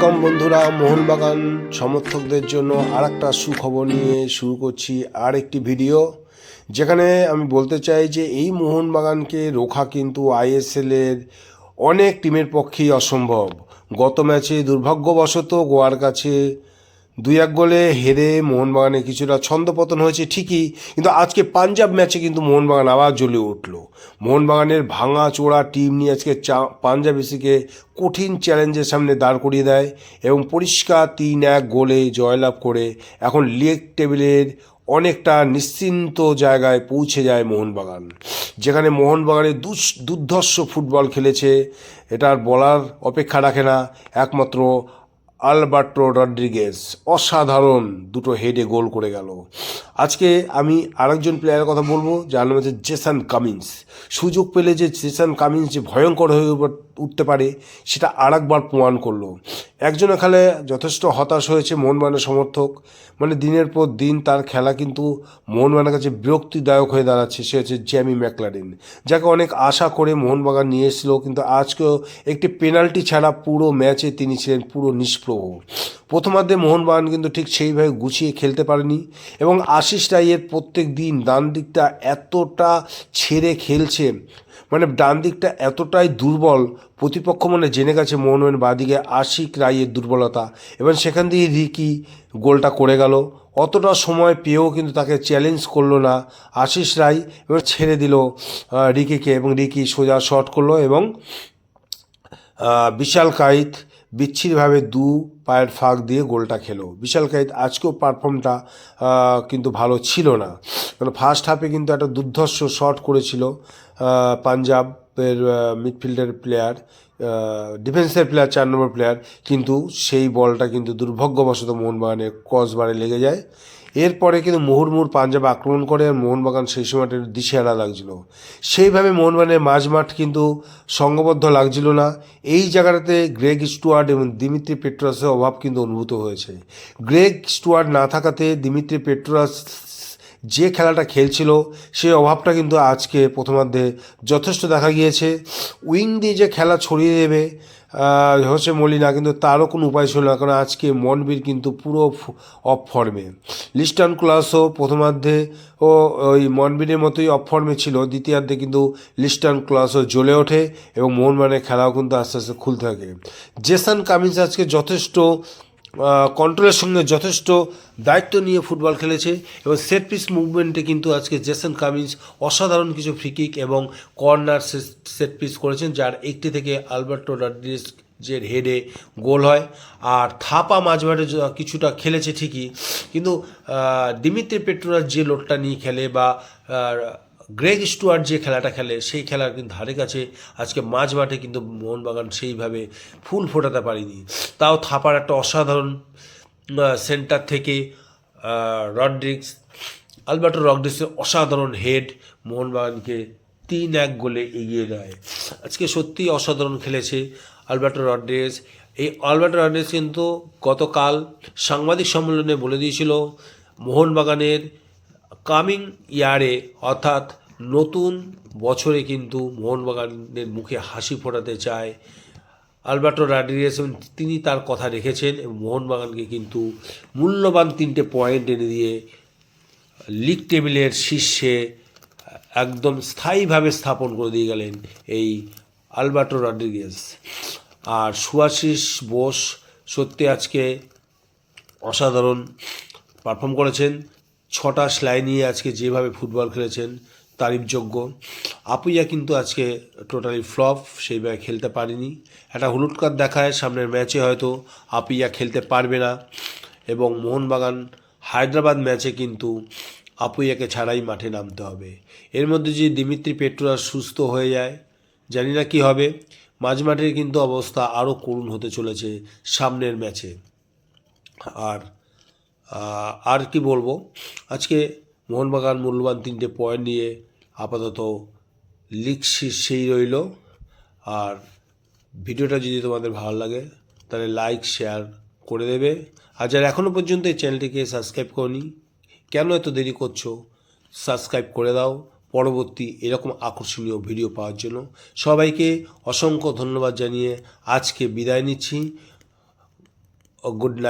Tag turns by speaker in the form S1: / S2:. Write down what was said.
S1: Welcome বন্ধুরা, মোহনবাগান সমর্থকদের জন্য আর একটা সুখবর নিয়ে শুরু করছি আর একটি ভিডিও, যেখানে আমি বলতে চাই যে এই মোহনবাগানকে রোখা কিন্তু আইএসএলের অনেক টিমের পক্ষেই অসম্ভব। গত ম্যাচে দুর্ভাগ্যবশত গোয়ার কাছে দুই এক গোলে হেরে মোহনবাগানে কিছুটা ছন্দপতন হয়েছে, ঠিকই, কিন্তু আজকে পাঞ্জাব ম্যাচে কিন্তু মোহনবাগান আবার জ্বলে উঠল। মোহনবাগানের ভাঙা চোরা টিম নিয়ে আজকে চা, পাঞ্জাব এসিকে কঠিন চ্যালেঞ্জের সামনে দাঁড় করিয়ে দেয় এবং পরিষ্কার তিন এক গোলে জয়লাভ করে এখন লিগ টেবিলের অনেকটা নিশ্চিন্ত জায়গায় পৌঁছে যায় মোহনবাগান, যেখানে মোহনবাগানে দুর্ধর্ষ ফুটবল খেলেছে। এটার বলার অপেক্ষা রাখে না, একমাত্র আলবার্টো রড্রিগেস অসাধারণ দুটো হেডে গোল করে গেল। আজকে আমি আরেকজন প্লেয়ারের কথা বলব, যার নাম হচ্ছে জেসান কামিন্স সুযোগ পেলে যে জেসান কামিন্স যে ভয়ঙ্কর হয়ে উঠ- উঠতে পারে, সেটা আরেকবার প্রমাণ করল। একজন খেলে যথেষ্ট হতাশ হয়েছে মোহনবাগানের সমর্থক। মানে দিনের পর দিন তার খেলা কিন্তু মোহনবাগানের কাছে বিরক্তিদায়ক হয়ে দাঁড়াচ্ছে, সে হচ্ছে জ্যামি ম্যাকলারিন যাকে অনেক আশা করে মোহনবাগান নিয়ে এসেছিল, কিন্তু আজকেও একটি পেনাল্টি ছাড়া পুরো ম্যাচে তিনি ছিলেন পুরো নিষ্প্রভ। প্রথমার্ধে মোহনবাগান কিন্তু ঠিক সেইভাবে গুছিয়ে খেলতে পারেনি এবং আশিস রাইয়ের প্রত্যেক দিন ডান দিকটা এতটা ছেড়ে খেলছে মানে ডান দিকটা এতটাই দুর্বল, প্রতিপক্ষ মানে জেনে গেছে মোহনবাগান বাদিকে আশিক রায়ের দুর্বলতা। এবং সেখান দিয়ে রিকি গোলটা করে গেল। অতটা সময় পেয়েও কিন্তু তাকে চ্যালেঞ্জ করল না আশিস রায়, এবার ছেড়ে দিল রিকিকে এবং রিকি সোজা শট করল এবং বিশাল কাইত বিচ্ছিরভাবে দু পায়ের ফাঁক দিয়ে গোলটা খেলো। বিশাল কাইত আজকেও পারফর্মটা কিন্তু ভালো ছিল না। কারণ ফার্স্ট হাফে কিন্তু একটা দুর্ধর্ষ শট করেছিল আহ, পাঞ্জাবের মিডফিল্ডের প্লেয়ার ডিফেন্সের প্লেয়ার চার নম্বর প্লেয়ার কিন্তু সেই বলটা কিন্তু দুর্ভাগ্যবশত মোহনবাগানের ক্রসবারে লেগে যায়। এরপরে কিন্তু মুহুর্মুর পাঞ্জাব আক্রমণ করে আর মোহনবাগান সেই সময়টা দিশেহারা লাগছিল। সেইভাবে মোহনবাগানের মাঝমাঠ কিন্তু সঙ্গবদ্ধ লাগছিল না। এই জায়গাটাতে গ্রেগ স্টুয়ার্ড এবং দিমিত্রি পেট্রাসের অভাব কিন্তু অনুভূত হয়েছে। গ্রেগ স্টুয়ার্ড না থাকাতে দিমিত্রি পেট্রাস যে খেলাটা খেলছিল, সেই অভাবটা কিন্তু আজকে প্রথমার্ধে যথেষ্ট দেখা গিয়েছে। উইং দিয়ে যে খেলা ছড়িয়ে দেবে হচ্ছে মলিনা, কিন্তু তারও কোনো উপায় ছিল না, কারণ আজকে মনবীর কিন্তু পুরো অফ ফর্মে লিস্টন ক্লাসও প্রথমার্ধে ও ওই মনবীরের মতোই অফ ফর্মে ছিল, দ্বিতীয়ার্ধে কিন্তু লিস্টন ক্লাসও জ্বলে ওঠে এবং মোহনবাগানের খেলাও কিন্তু আস্তে আস্তে খুলতে থাকে। জেসান কামিন্স আজকে যথেষ্ট কন্ট্রোলের সঙ্গে যথেষ্ট দায়িত্ব নিয়ে ফুটবল খেলেছে এবং সেট পিস মুভমেন্টে কিন্তু আজকে জেসন কামিন্স অসাধারণ কিছু ফ্রিকিক এবং কর্নার সেট পিস করেছেন, যার একটি থেকে আলবার্টো রড্রিস যে হেডে গোল হয়। আর থাপা মাঝমাঠে কিছুটা খেলেছে ঠিকই, কিন্তু ডিমিত্রি পেট্রোরাস যে লোডটা নিয়ে খেলে বা গ্রেগ স্টুয়ার্ট যে খেলাটা খেলে, সেই খেলার কিন্তু ধারে কাছে আজকে মাঝ মাঠে কিন্তু মোহনবাগান সেইভাবে ফুল ফোটাতে পারেনি। তাও থাপার একটা অসাধারণ সেন্টার থেকে রড্রিক্স আলবার্টো রড্রিক্সের অসাধারণ হেড মোহনবাগানকে তিন এক গোলে এগিয়ে দেয় আজকে সত্যিই অসাধারণ খেলেছে আলবার্টো রড্রিক্স এই আলবার্টো রড্রিক্স কিন্তু গতকাল সাংবাদিক সম্মেলনে বলে দিয়েছিল, মোহনবাগানের কামিং ইয়ারে অর্থাৎ নতুন বছরে কিন্তু মোহনবাগানের মুখে হাসি ফোটাতে চায়। আলবার্টো রাড্রিগেস এবং তিনি তার কথা রেখেছেন এবং মোহনবাগানকে কিন্তু মূল্যবান তিনটে পয়েন্ট এনে দিয়ে লিগ টেবিলের শীর্ষে একদম স্থায়ীভাবে স্থাপন করে দিয়ে গেলেন এই আলবার্টো রড্রিগেস আর সুয়াশিস বোস সত্যি আজকে অসাধারণ পারফর্ম করেছেন। ছটা স্লাই নিয়ে আজকে যেভাবে ফুটবল খেলেছেন তারিফযোগ্য আপুইয়া কিন্তু আজকে টোটালি ফ্লপ সেইভাবে খেলতে পারেনি। একটা হলুদ কার্ড দেখায়, সামনের ম্যাচে হয়তো আপুইয়া খেলতে পারবে না। এবং মোহনবাগান হায়দ্রাবাদ ম্যাচে কিন্তু আপুইয়াকে ছাড়াই মাঠে নামতে হবে। এর মধ্যে যদি দিমিত্রি পেট্রোরা সুস্থ হয়ে যায়, জানি না কী হবে। মাঝমাঠের কিন্তু অবস্থা আরও করুণ হতে চলেছে সামনের ম্যাচে আর আর কি বলব? আজকে মোহনবাগান মূল্যবান তিনটে পয়েন্ট নিয়ে আপাতত লিগ শীর্ষেই রইল। আর ভিডিওটা যদি তোমাদের ভালো লাগে, তাহলে লাইক শেয়ার করে দেবে। আর যারা এখনও পর্যন্ত এই চ্যানেলটিকে সাবস্ক্রাইব করনি, কেন এত দেরি করছ? সাবস্ক্রাইব করে দাও। পরবর্তী এরকম আকর্ষণীয় ভিডিও পাওয়ার জন্য। সবাইকে অসংখ্য ধন্যবাদ জানিয়ে আজকে বিদায় নিচ্ছি। Good night